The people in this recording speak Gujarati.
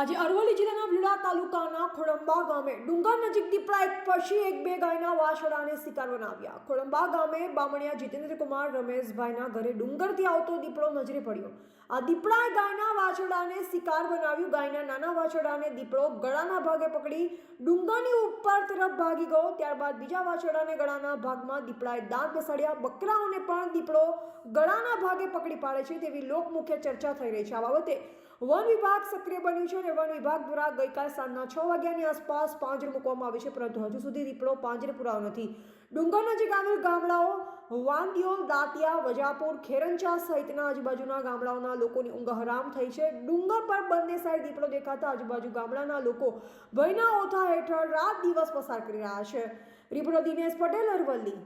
આજે અરવલ્લી જિલ્લાના લુડા તાલુકાના ખોડંબા ગામે ડુંગર નજીક દીપડા એક પછી એક બે ગાયના વાછડાને શિકાર બનાવ્યા. ખોડંબા ગામે બામણિયા જીતેન્દ્રકુમાર રમેશભાઈના ઘરે ડુંગરથી આવતો દીપડો નજરે પડ્યો. આ દીપડાએ ગાયના વાછડાને શિકાર બનાવ્યું. ગાયના નાના વાછડાને દીપડો ગળાના ભાગે પકડી ડુંગરની ઉપર તરફ ભાગી ગયો. ત્યારબાદ બીજા વાછડાને ગળાના ભાગમાં દીપડાએ દાંત બેસાડ્યા. બકરાઓને પણ દીપડો ગળાના ભાગે પકડી પાડે છે તેવી લોકમુખ્ય ચર્ચા થઈ રહી છે આ બાબતે. વન વિભાગ સક્રિય બન્યું છે અને વન વિભાગ દ્વારા ગઈકાલ સાંજના છ વાગ્યાની આસપાસ પાંજર મૂકવામાં આવે છે, પરંતુ હજુ સુધી દીપડો પાંજરે પુરાયો નથી. ડુંગર નજીક આવેલ ગામડાઓ વાંદિયોલ દાંતિયા, વજાપુર, ખેરંચા સહિતના આજુબાજુના ગામડાઓના લોકોની ઊંઘ હરામ થઈ છે. ડુંગર પર બંને સાઈડ દીપડો દેખાતા આજુબાજુ ગામડાના લોકો ભયના ઓથા હેઠળ રાત દિવસ પસાર કરી રહ્યા છે. રિપોર્ટર દિનેશ પટેલ, અરવલ્લી.